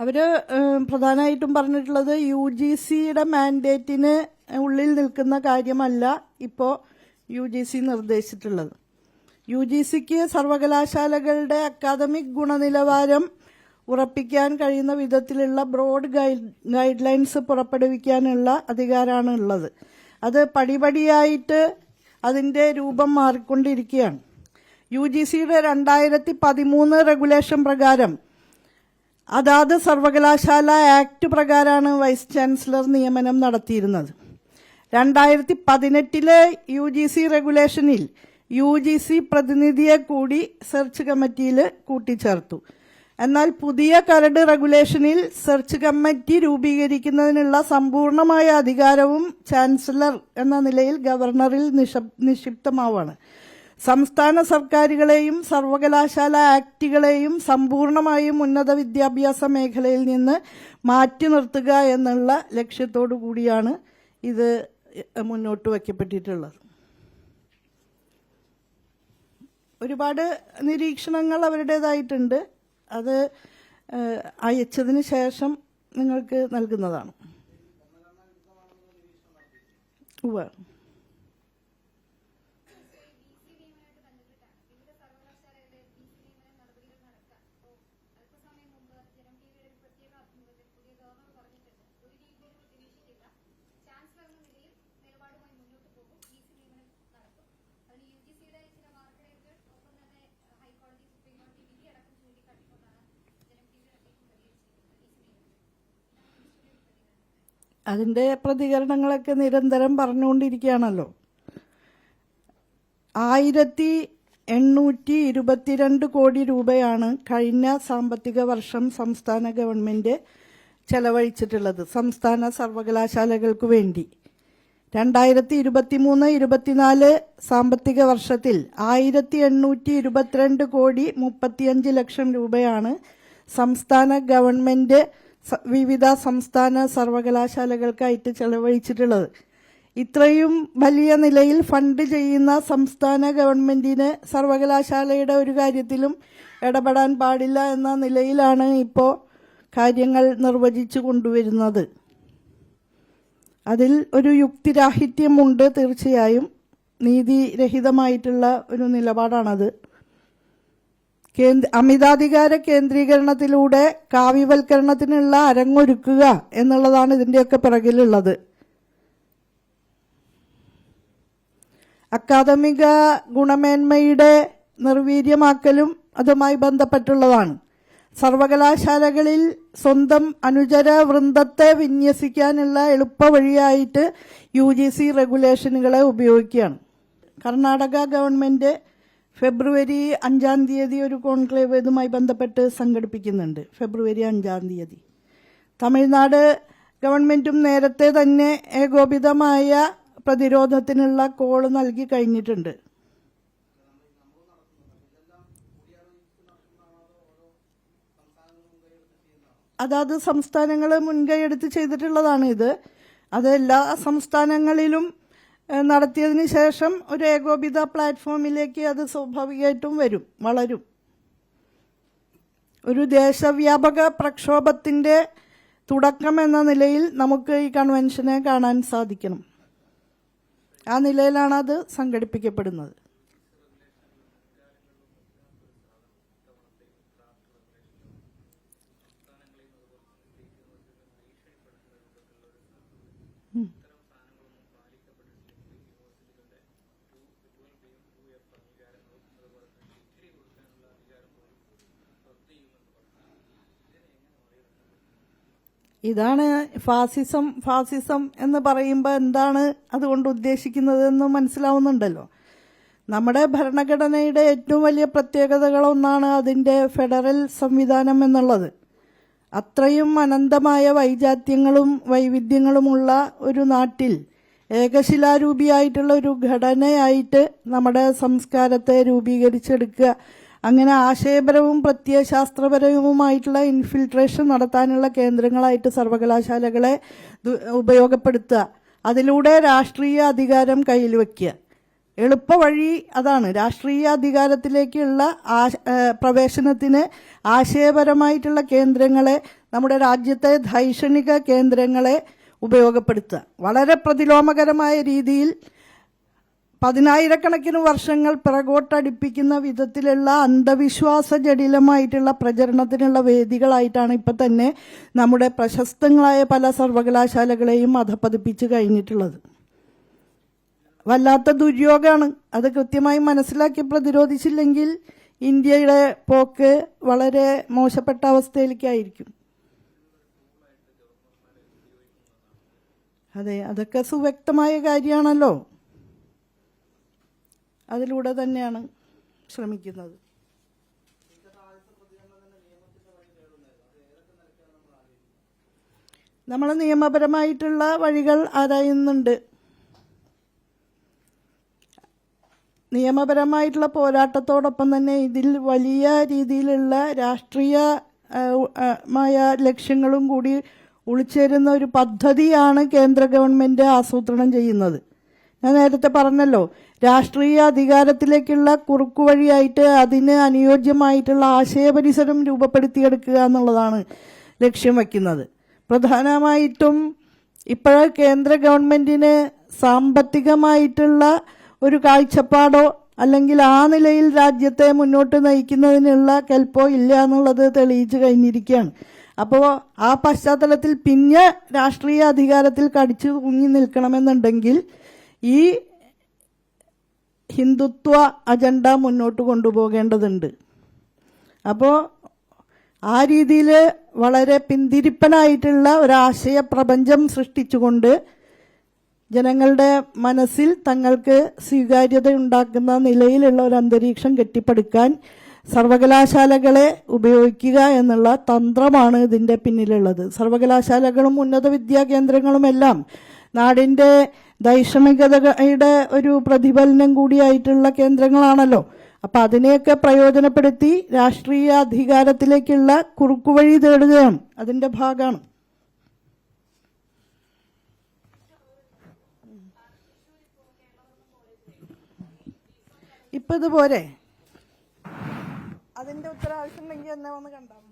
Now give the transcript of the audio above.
അവർ പ്രധാനമായിട്ടും പറഞ്ഞിട്ടുള്ളത് U G സിയുടെ മാൻഡേറ്റിന് ഉള്ളിൽ നിൽക്കുന്ന കാര്യമല്ല ഇപ്പോൾ യു ജി സി നിർദ്ദേശിച്ചിട്ടുള്ളത്. യു ജി സിക്ക് സർവകലാശാലകളുടെ അക്കാദമിക് ഗുണനിലവാരം ഉറപ്പിക്കാൻ കഴിയുന്ന വിധത്തിലുള്ള ബ്രോഡ് ഗൈഡ് ലൈൻസ് പുറപ്പെടുവിക്കാനുള്ള അധികാരമാണ് ഉള്ളത്. അത് പടിപടിയായിട്ട് അതിന്റെ രൂപം മാറിക്കൊണ്ടിരിക്കുകയാണ്. യു ജി സിയുടെ രണ്ടായിരത്തി പതിമൂന്ന് റെഗുലേഷൻ പ്രകാരം അതാത് സർവകലാശാല ആക്ട് പ്രകാരമാണ് വൈസ് ചാൻസലർ നിയമനം നടത്തിയിരുന്നത്. രണ്ടായിരത്തി പതിനെട്ടിലെ യു ജി സി റെഗുലേഷനിൽ യു ജി സി പ്രതിനിധിയെ കൂടി സെർച്ച് കമ്മിറ്റിയിൽ കൂട്ടിച്ചേർത്തു. എന്നാൽ പുതിയ കരട് റെഗുലേഷനിൽ സെർച്ച് കമ്മിറ്റി രൂപീകരിക്കുന്നതിനുള്ള സമ്പൂർണമായ അധികാരവും ചാൻസലർ എന്ന നിലയിൽ ഗവർണറിൽ നിഷ- നിക്ഷിപ്തമാവാണ്. സംസ്ഥാന സർക്കാരുകളെയും സർവകലാശാല ആക്ടുകളെയും സമ്പൂർണമായും ഉന്നത വിദ്യാഭ്യാസ മേഖലയിൽ നിന്ന് മാറ്റി നിർത്തുക എന്നുള്ള ലക്ഷ്യത്തോടു കൂടിയാണ് ഇത് മുന്നോട്ട് വയ്ക്കപ്പെട്ടിട്ടുള്ളത്. ഒരുപാട് നിരീക്ഷണങ്ങൾ അവരുടേതായിട്ടുണ്ട്. അത് അയച്ചതിന് ശേഷം നിങ്ങൾക്ക് നൽകുന്നതാണ്. ഉവ്വ്. അതിന്റെ പ്രതികരണങ്ങളൊക്കെ നിരന്തരം പറഞ്ഞുകൊണ്ടിരിക്കുകയാണല്ലോ. ആയിരത്തി എണ്ണൂറ്റി ഇരുപത്തിരണ്ട് കോടി രൂപയാണ് കഴിഞ്ഞ സാമ്പത്തിക വർഷം സംസ്ഥാന ഗവൺമെന്റ് ചെലവഴിച്ചിട്ടുള്ളത്. സംസ്ഥാന സർവകലാശാലകൾക്ക് വേണ്ടി. രണ്ടായിരത്തി ഇരുപത്തി മൂന്ന് ഇരുപത്തിനാല് സാമ്പത്തിക വർഷത്തിൽ ആയിരത്തി എണ്ണൂറ്റി ഇരുപത്തിരണ്ട് കോടി മുപ്പത്തിയഞ്ച് ലക്ഷം രൂപയാണ് സംസ്ഥാന ഗവൺമെന്റ് സ- വിവിധ സംസ്ഥാന സർവകലാശാലകൾക്കായിട്ട് ചെലവഴിച്ചിട്ടുള്ളത്. ഇത്രയും വലിയ നിലയിൽ ഫണ്ട് ചെയ്യുന്ന സംസ്ഥാന ഗവൺമെന്റിന് സർവകലാശാലയുടെ ഒരു കാര്യത്തിലും ഇടപെടാൻ പാടില്ല എന്ന നിലയിലാണ് ഇപ്പോൾ കാര്യങ്ങൾ നിർവചിച്ചു കൊണ്ടുവരുന്നത്. അതിൽ ഒരു യുക്തിരാഹിത്യമുണ്ട് തീർച്ചയായും. നീതിരഹിതമായിട്ടുള്ള ഒരു നിലപാടാണത്. കേന്ദ്ര അമിതാധികാര കേന്ദ്രീകരണത്തിലൂടെ കാവ്യവൽക്കരണത്തിനുള്ള അരങ്ങൊരുക്കുക എന്നുള്ളതാണ് ഇതിന്റെയൊക്കെ പിറകിലുള്ളത്. അക്കാദമിക ഗുണമേന്മയുടെ നിർവീര്യമാക്കലും അതുമായി ബന്ധപ്പെട്ടുള്ളതാണ്. സർവകലാശാലകളിൽ സ്വന്തം അനുചര വൃന്ദത്തെ വിന്യസിക്കാനുള്ള എളുപ്പ വഴിയായിട്ട് യു ജി സി റെഗുലേഷനുകളെ ഉപയോഗിക്കുകയാണ്. കർണാടക ഗവൺമെന്റ് ഫെബ്രുവരി അഞ്ചാം തീയതി ഒരു കോൺക്ലേവ് ഇതുമായി ബന്ധപ്പെട്ട് സംഘടിപ്പിക്കുന്നുണ്ട്. ഫെബ്രുവരി അഞ്ചാം തീയതി. തമിഴ്നാട് ഗവൺമെന്റും നേരത്തെ തന്നെ ഏകോപിതമായ പ്രതിരോധത്തിനുള്ള കോൾ നൽകി കഴിഞ്ഞിട്ടുണ്ട്. അതാത് സംസ്ഥാനങ്ങൾ മുൻകൈ എടുത്ത് ചെയ്തിട്ടുള്ളതാണ് ഇത്. അത് എല്ലാ സംസ്ഥാനങ്ങളിലും നടത്തിയതിന് ശേഷം ഒരു ഏകോപിത പ്ലാറ്റ്ഫോമിലേക്ക് അത് സ്വാഭാവികമായിട്ടും വരും വളരും. ഒരു ദേശവ്യാപക പ്രക്ഷോഭത്തിന്റെ തുടക്കം എന്ന നിലയിൽ നമുക്ക് ഈ കൺവെൻഷനെ കാണാൻ സാധിക്കണം. ആ നിലയിലാണ് അത് സംഘടിപ്പിക്കപ്പെടുന്നത്. ഇതാണ് ഫാസിസം ഫാസിസം എന്ന് പറയുമ്പോൾ എന്താണ് അതുകൊണ്ട് ഉദ്ദേശിക്കുന്നതെന്ന് മനസ്സിലാവുന്നുണ്ടല്ലോ. നമ്മുടെ ഭരണഘടനയുടെ ഏറ്റവും വലിയ പ്രത്യേകതകളൊന്നാണ് അതിന്റെ ഫെഡറൽ സംവിധാനം എന്നുള്ളത്. അത്രയും അനന്തമായ വൈജാത്യങ്ങളും വൈവിധ്യങ്ങളുമുള്ള ഒരു നാട്ടിൽ ഏകശിലാരൂപിയായിട്ടുള്ള ഒരു ഘടനയായിട്ട് നമ്മുടെ സംസ്കാരത്തെ രൂപീകരിച്ചെടുക്കുക അങ്ങനെ ആശയപരവും പ്രത്യയശാസ്ത്രപരവുമായിട്ടുള്ള ഇൻഫിൽട്രേഷൻ നടത്താനുള്ള കേന്ദ്രങ്ങളായിട്ട് സർവകലാശാലകളെ ഉപയോഗപ്പെടുത്തുക. അതിലൂടെ രാഷ്ട്രീയ അധികാരം കയ്യിൽ വയ്ക്കുക. എളുപ്പ വഴി അതാണ്. രാഷ്ട്രീയ അധികാരത്തിലേക്കുള്ള പ്രവേശനത്തിന് ആശയപരമായിട്ടുള്ള കേന്ദ്രങ്ങളെ നമ്മുടെ രാജ്യത്തെ ധൈഷണിക കേന്ദ്രങ്ങളെ ഉപയോഗപ്പെടുത്തുക. വളരെ പ്രതിലോമകരമായ രീതിയിൽ പതിനായിരക്കണക്കിന് വർഷങ്ങൾ പിറകോട്ടടിപ്പിക്കുന്ന വിധത്തിലുള്ള അന്ധവിശ്വാസ ജടിലമായിട്ടുള്ള പ്രചരണത്തിനുള്ള വേദികളായിട്ടാണ് ഇപ്പം തന്നെ നമ്മുടെ പ്രശസ്തങ്ങളായ പല സർവകലാശാലകളെയും അധപ്പതിപ്പിച്ച് കഴിഞ്ഞിട്ടുള്ളത്. വല്ലാത്ത ദുര്യോഗമാണ് അത് കൃത്യമായി മനസ്സിലാക്കി പ്രതിരോധിച്ചില്ലെങ്കിൽ ഇന്ത്യയുടെ പോക്ക് വളരെ മോശപ്പെട്ട അവസ്ഥയിലേക്കായിരിക്കും. അതെ അതൊക്കെ സുവ്യക്തമായ കാര്യമാണല്ലോ. അതിലൂടെ തന്നെയാണ് ശ്രമിക്കുന്നത്. നമ്മൾ നിയമപരമായിട്ടുള്ള വഴികൾ ആരായുന്നുണ്ട്? നിയമപരമായിട്ടുള്ള പോരാട്ടത്തോടൊപ്പം തന്നെ ഇതിൽ വലിയ രീതിയിലുള്ള രാഷ്ട്രീയ മായ ലക്ഷ്യങ്ങളും കൂടി ഒളിച്ചേരുന്ന ഒരു പദ്ധതിയാണ് കേന്ദ്ര ഗവൺമെന്റ് ആസൂത്രണം ചെയ്യുന്നത്. ഞാൻ നേരത്തെ പറഞ്ഞല്ലോ രാഷ്ട്രീയ അധികാരത്തിലേക്കുള്ള കുറുക്കുവഴിയായിട്ട് അതിന് അനുയോജ്യമായിട്ടുള്ള ആശയപരിസരം രൂപപ്പെടുത്തിയെടുക്കുക എന്നുള്ളതാണ് ലക്ഷ്യം വയ്ക്കുന്നത്. പ്രധാനമായിട്ടും ഇപ്പോഴ കേന്ദ്ര ഗവൺമെന്റിന് സാമ്പത്തികമായിട്ടുള്ള ഒരു കാഴ്ചപ്പാടോ അല്ലെങ്കിൽ ആ നിലയിൽ രാജ്യത്തെ മുന്നോട്ട് നയിക്കുന്നതിനുള്ള കൽപ്പോ ഇല്ല എന്നുള്ളത് തെളിയിച്ചു കഴിഞ്ഞിരിക്കുകയാണ്. അപ്പോൾ ആ പശ്ചാത്തലത്തിൽ പിന്നെ രാഷ്ട്രീയ അധികാരത്തിൽ കടിച്ചു തൂങ്ങി നിൽക്കണമെന്നുണ്ടെങ്കിൽ ഈ ഹിന്ദുത്വ അജണ്ട മുന്നോട്ട് കൊണ്ടുപോകേണ്ടതുണ്ട്. അപ്പോൾ ആ രീതിയിൽ വളരെ പിന്തിരിപ്പനായിട്ടുള്ള ഒരാശയ പ്രപഞ്ചം സൃഷ്ടിച്ചുകൊണ്ട് ജനങ്ങളുടെ മനസ്സിൽ തങ്ങൾക്ക് സ്വീകാര്യത ഉണ്ടാക്കുന്ന നിലയിലുള്ള ഒരു അന്തരീക്ഷം കെട്ടിപ്പടുക്കാൻ സർവകലാശാലകളെ ഉപയോഗിക്കുക എന്നുള്ള തന്ത്രമാണ് ഇതിന്റെ പിന്നിലുള്ളത്. സർവകലാശാലകളും ഉന്നത വിദ്യാ കേന്ദ്രങ്ങളുമെല്ലാം നാടിന്റെ ദൈക്ഷണികതയുടെ ഒരു പ്രതിഫലനം കൂടിയായിട്ടുള്ള കേന്ദ്രങ്ങളാണല്ലോ. അപ്പൊ അതിനെയൊക്കെ പ്രയോജനപ്പെടുത്തി രാഷ്ട്രീയ അധികാരത്തിലേക്കുള്ള കുറുക്കുവഴി തേടുകയാണ് അതിന്റെ ഭാഗമാണ്. ഇപ്പൊ ഇതുപോലെ അതിന്റെ ഉത്തരവാദിത്തം ഉണ്ടെങ്കിൽ എന്നെ വന്ന് കണ്ടാൽ